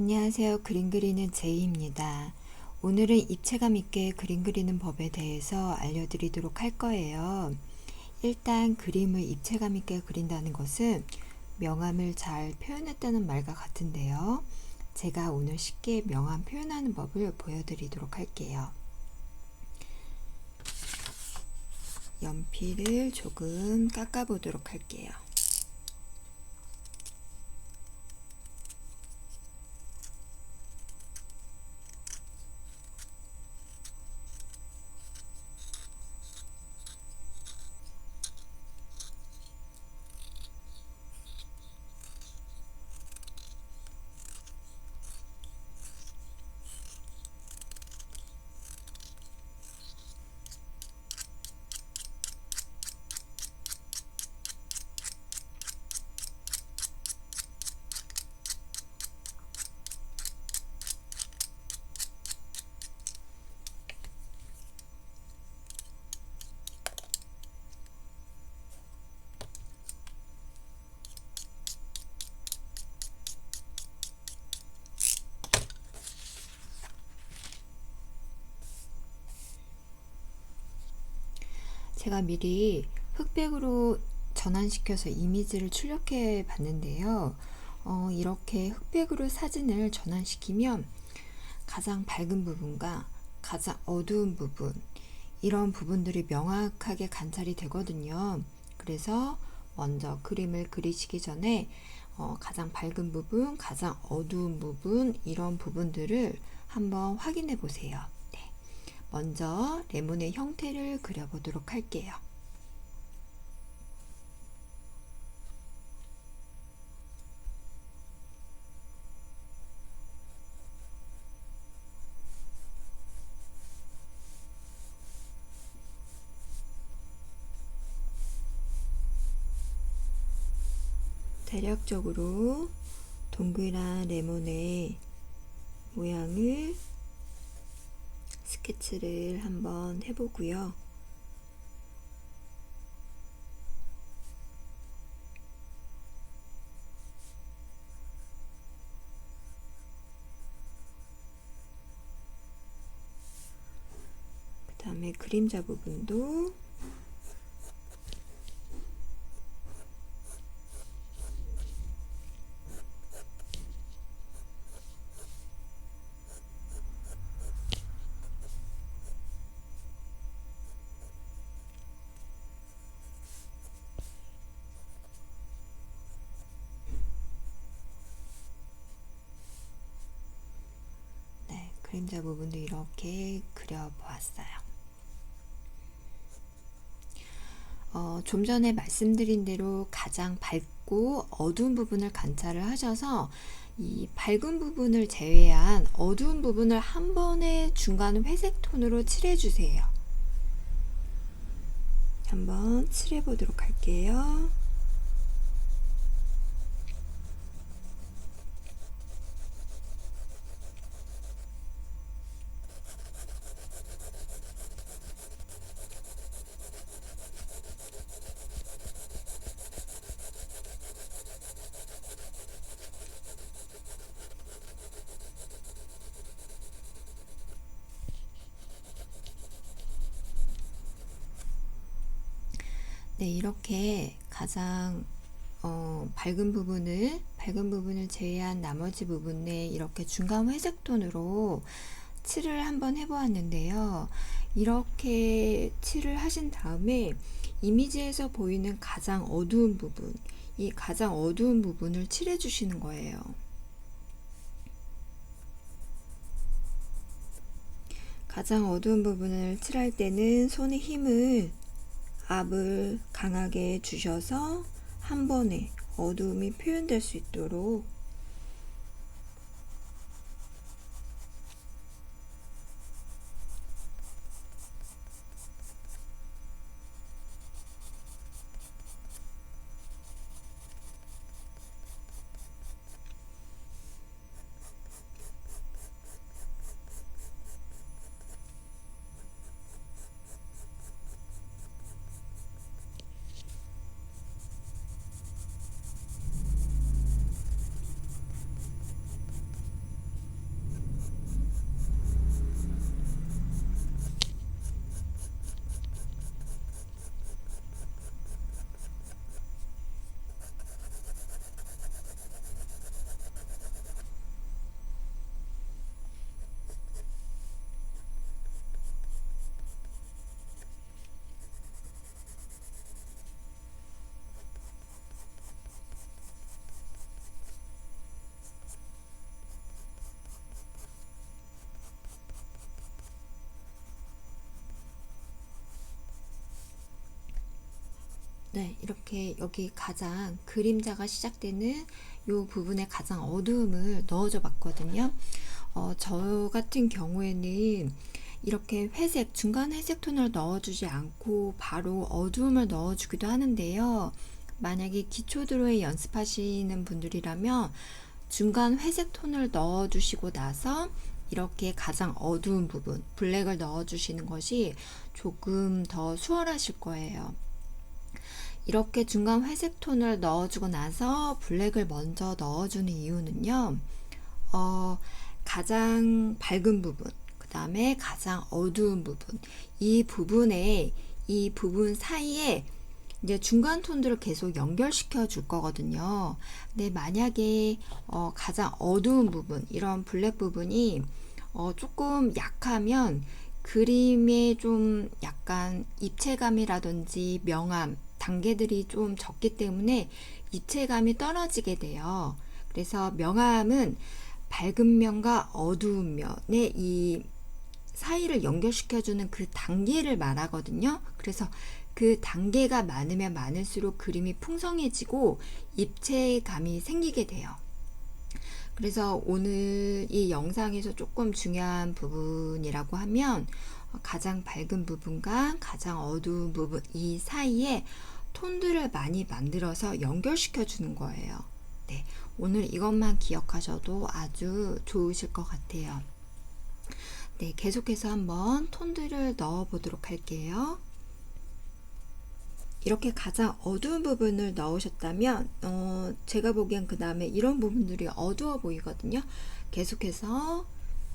안녕하세요. 그림 그리는 제이입니다. 오늘은 입체감 있게 그림 그리는 법에 대해서 알려드리도록 할 거예요. 일단 그림을 입체감 있게 그린다는 것은 명암을 잘 표현했다는 말과 같은데요. 제가 오늘 쉽게 명암 표현하는 법을 보여드리도록 할게요. 연필을 조금 깎아보도록 할게요. 제가 미리 흑백으로 전환시켜서 이미지를 출력해 봤는데요. 어, 이렇게 흑백으로 사진을 전환시키면 가장 밝은 부분과 가장 어두운 부분, 이런 부분들이 명확하게 관찰이 되거든요. 그래서 먼저 그림을 그리시기 전에 어, 가장 밝은 부분, 가장 어두운 부분, 이런 부분들을 한번 확인해 보세요. 먼저 레몬의 형태를 그려보도록 할게요. 대략적으로 동그란 레몬의 모양을 스케치를 한번 해보고요. 그 다음에 그림자 부분도 그림자 부분도 이렇게 그려보았어요. 어, 좀 전에 말씀드린 대로 가장 밝고 어두운 부분을 관찰을 하셔서 이 밝은 부분을 제외한 어두운 부분을 한 번에 중간 회색 톤으로 칠해주세요. 한번 칠해보도록 할게요. 네, 이렇게 가장 어, 밝은 부분을 밝은 부분을 제외한 나머지 부분에 이렇게 중간 회색 톤으로 칠을 한번 해보았는데요. 이렇게 칠을 하신 다음에 이미지에서 보이는 가장 어두운 부분, 이 가장 어두운 부분을 칠해 주시는 거예요. 가장 어두운 부분을 칠할 때는 손의 힘을 압을 강하게 주셔서 한 번에 어두움이 표현될 수 있도록 네, 이렇게 여기 가장 그림자가 시작되는 요 부분에 가장 어두움을 넣어줘 봤거든요. 어, 저 같은 경우에는 이렇게 회색, 중간 회색 톤을 넣어주지 않고 바로 어두움을 넣어주기도 하는데요. 만약에 기초 드로잉 연습하시는 분들이라면 중간 회색 톤을 넣어주시고 나서 이렇게 가장 어두운 부분, 블랙을 넣어주시는 것이 조금 더 수월하실 거예요. 이렇게 중간 회색 톤을 넣어주고 나서 블랙을 먼저 넣어주는 이유는요, 어, 가장 밝은 부분, 그 다음에 가장 어두운 부분, 이 부분에, 이 부분 사이에 이제 중간 톤들을 계속 연결시켜 줄 거거든요. 근데 만약에 어, 가장 어두운 부분, 이런 블랙 부분이 어, 조금 약하면 그림에 좀 약간 입체감이라든지 명암, 단계들이 좀 적기 때문에 입체감이 떨어지게 돼요. 그래서 명암은 밝은 면과 어두운 면의 이 사이를 연결시켜주는 그 단계를 말하거든요. 그래서 그 단계가 많으면 많을수록 그림이 풍성해지고 입체감이 생기게 돼요. 그래서 오늘 이 영상에서 조금 중요한 부분이라고 하면 가장 밝은 부분과 가장 어두운 부분 이 사이에 톤들을 많이 만들어서 연결시켜 주는 거예요. 네, 오늘 이것만 기억하셔도 아주 좋으실 것 같아요. 네, 계속해서 한번 톤들을 넣어 보도록 할게요. 이렇게 가장 어두운 부분을 넣으셨다면 어, 제가 보기엔 그 다음에 이런 부분들이 어두워 보이거든요. 계속해서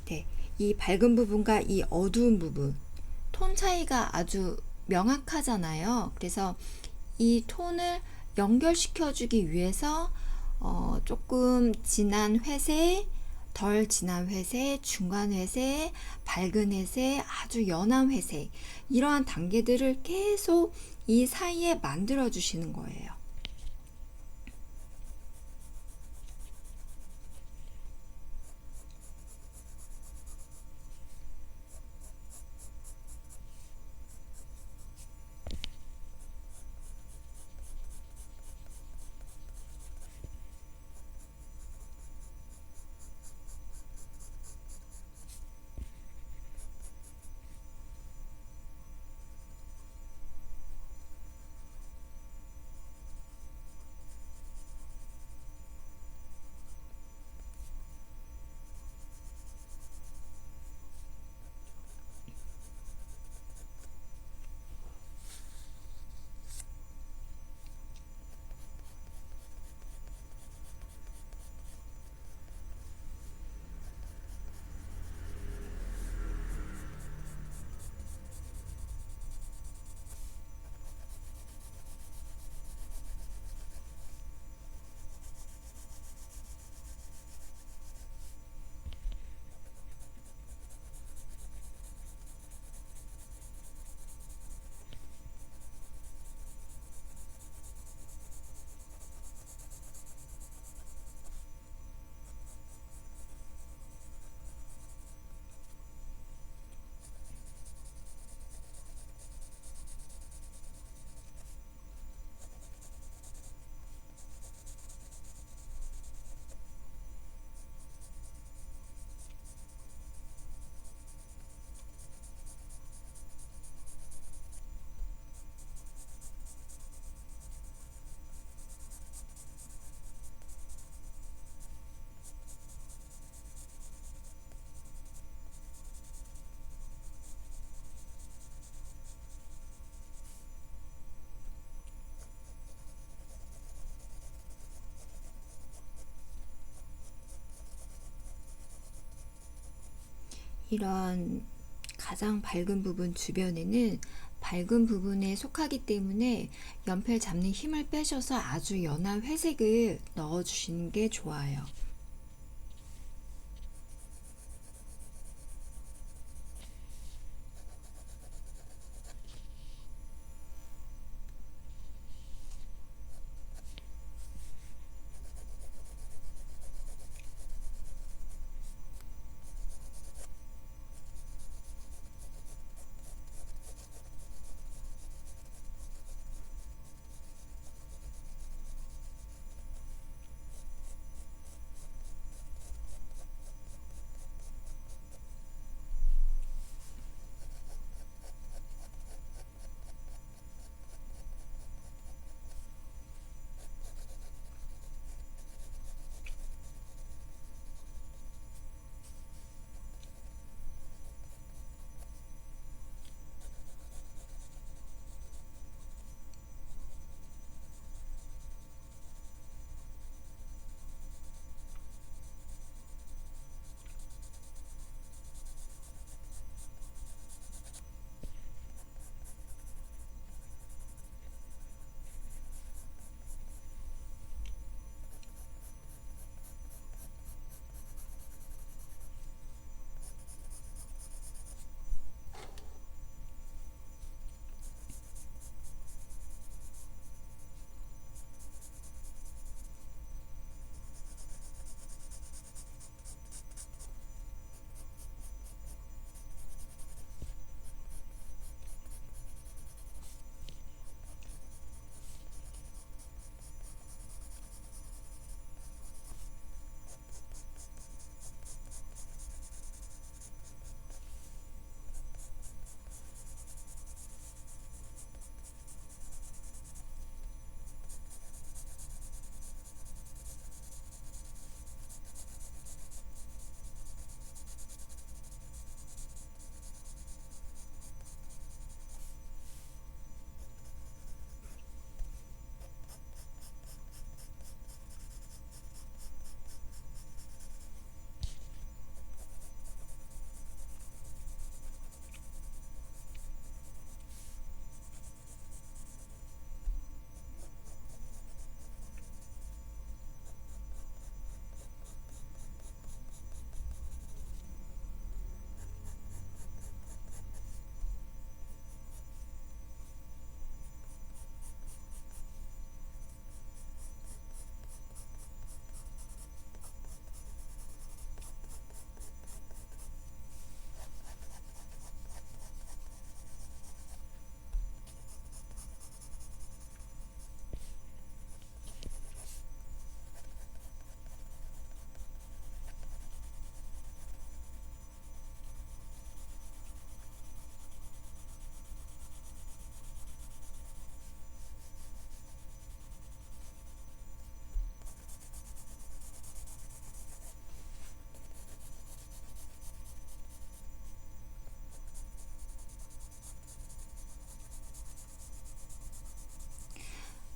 네, 이 밝은 부분과 이 어두운 부분 톤 차이가 아주 명확하잖아요. 그래서 이 톤을 연결시켜 주기 위해서 어, 조금 진한 회색, 덜 진한 회색, 중간 회색, 밝은 회색, 아주 연한 회색 이러한 단계들을 계속 이 사이에 만들어 주시는 거예요. 이런 가장 밝은 부분 주변에는 밝은 부분에 속하기 때문에 연필 잡는 힘을 빼셔서 아주 연한 회색을 넣어주시는 게 좋아요.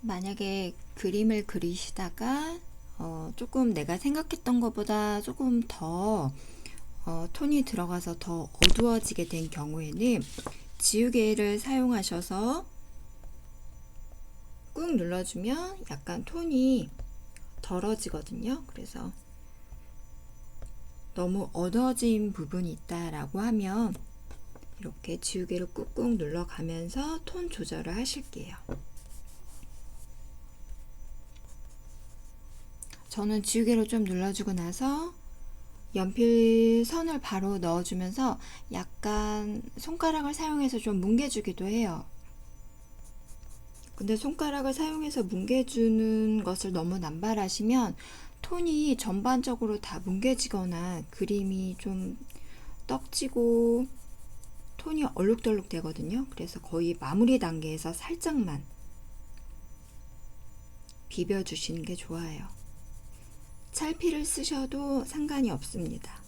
만약에 그림을 그리시다가 어, 조금 내가 생각했던 것보다 조금 더 어, 톤이 들어가서 더 어두워지게 된 경우에는 지우개를 사용하셔서 꾹 눌러주면 약간 톤이 덜어지거든요. 그래서 너무 어두워진 부분이 있다라고 하면 이렇게 지우개를 꾹꾹 눌러가면서 톤 조절을 하실게요. 저는 지우개로 좀 눌러주고 나서 연필 선을 바로 넣어주면서 약간 손가락을 사용해서 좀 뭉개주기도 해요. 근데 손가락을 사용해서 뭉개주는 것을 너무 남발하시면 톤이 전반적으로 다 뭉개지거나 그림이 좀 떡지고 톤이 얼룩덜룩 되거든요. 그래서 거의 마무리 단계에서 살짝만 비벼주시는 게 좋아요. 찰피를 쓰셔도 상관이 없습니다.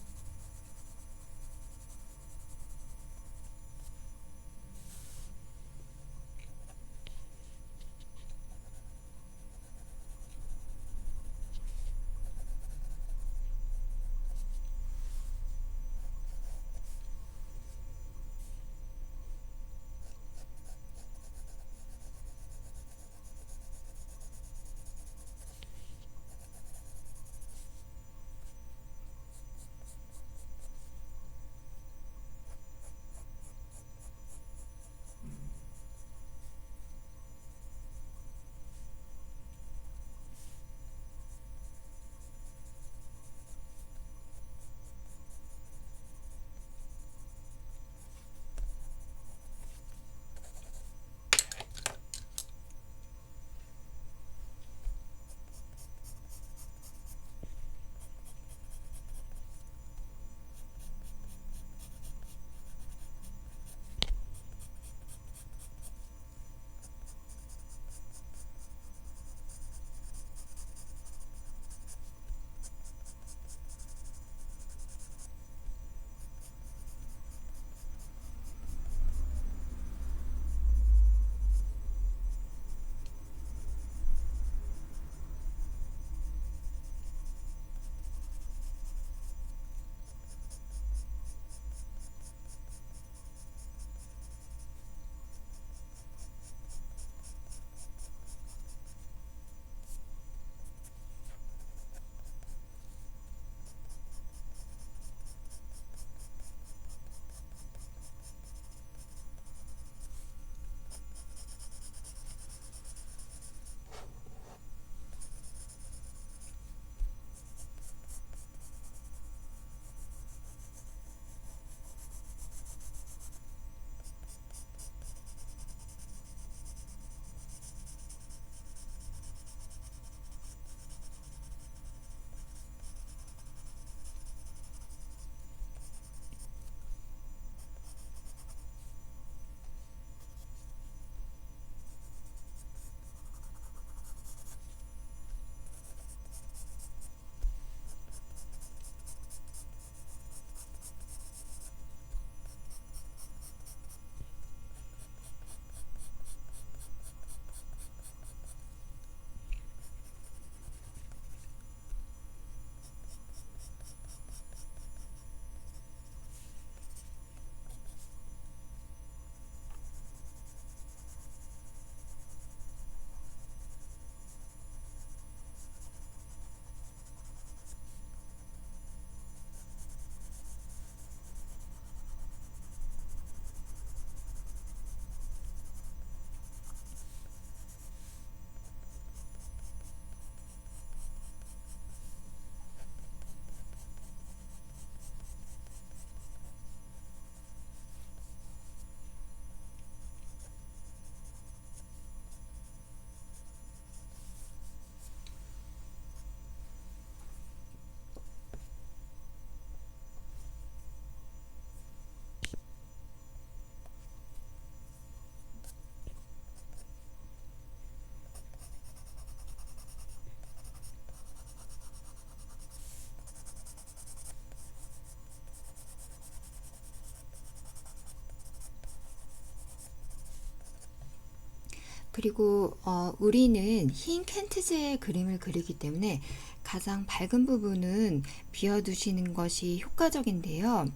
그리고 어, 우리는 흰 캔트제의 그림을 그리기 때문에 가장 밝은 부분은 비워두시는 것이 효과적인데요.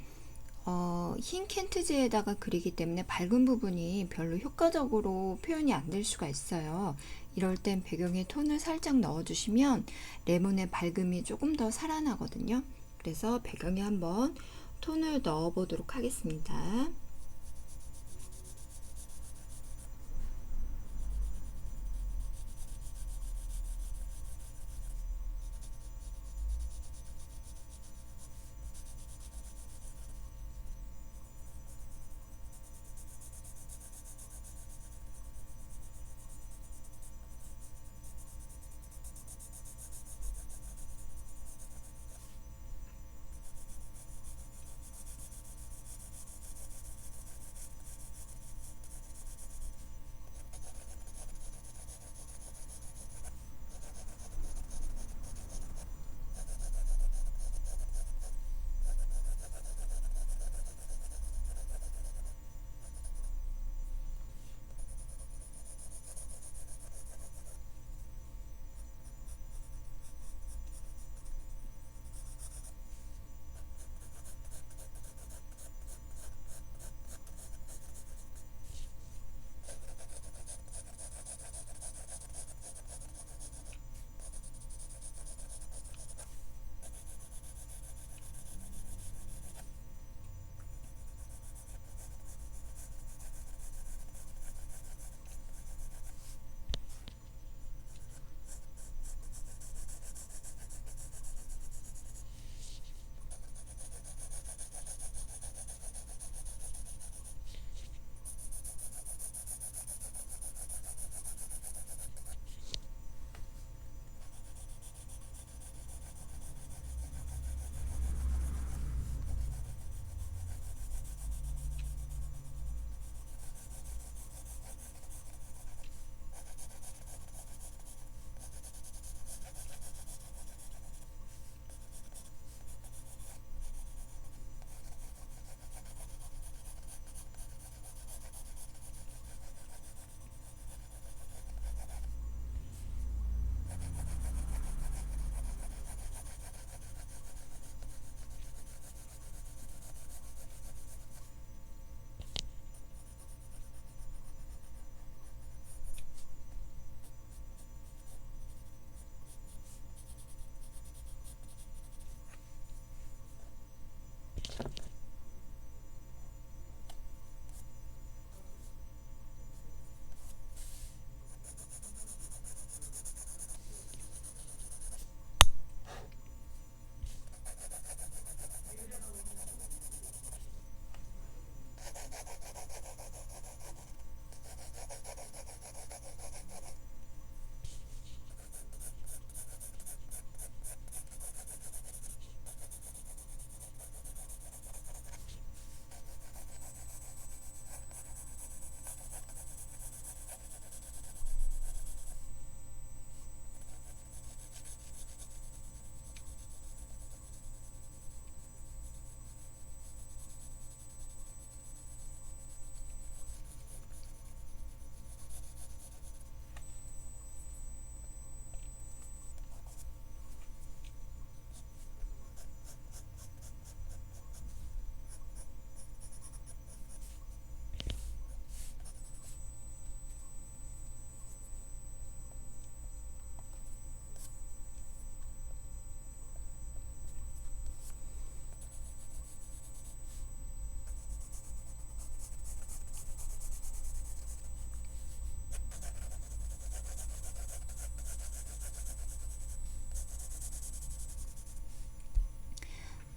어, 흰 캔트지에다가 그리기 때문에 밝은 부분이 별로 효과적으로 표현이 안 될 수가 있어요. 이럴 땐 배경에 톤을 살짝 넣어주시면 레몬의 밝음이 조금 더 살아나거든요. 그래서 배경에 한번 톤을 넣어 보도록 하겠습니다.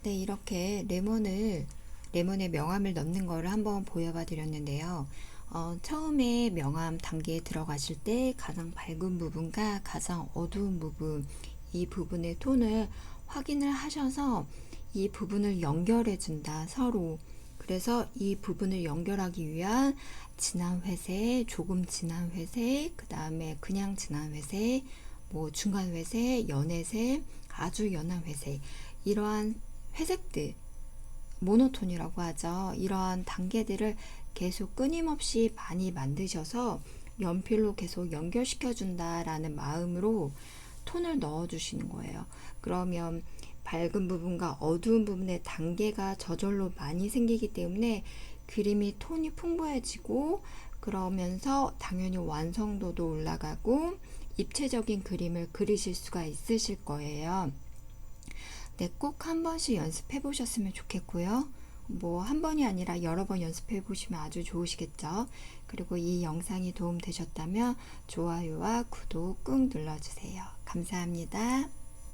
네, 이렇게 레몬을 레몬에 명암을 넣는 거를 한번 보여봐 드렸는데요. 어, 처음에 명암 단계에 들어가실 때 가장 밝은 부분과 가장 어두운 부분 이 부분의 톤을 확인을 하셔서 이 부분을 연결해 준다 서로 그래서 이 부분을 연결하기 위한 진한 회색, 조금 진한 회색, 그 다음에 그냥 진한 회색, 뭐 중간 회색, 연회색, 아주 연한 회색 이러한 회색들 모노톤이라고 하죠. 이러한 단계들을 계속 끊임없이 많이 만드셔서 연필로 계속 연결시켜 준다라는 마음으로 톤을 넣어 주시는 거예요. 그러면 밝은 부분과 어두운 부분의 단계가 저절로 많이 생기기 때문에 그림이 톤이 풍부해지고 그러면서 당연히 완성도도 올라가고 입체적인 그림을 그리실 수가 있으실 거예요. 네, 꼭 한 번씩 연습해 보셨으면 좋겠고요. 뭐 한 번이 아니라 여러 번 연습해 보시면 아주 좋으시겠죠. 그리고 이 영상이 도움 되셨다면 좋아요와 구독 꾹 눌러주세요. 감사합니다.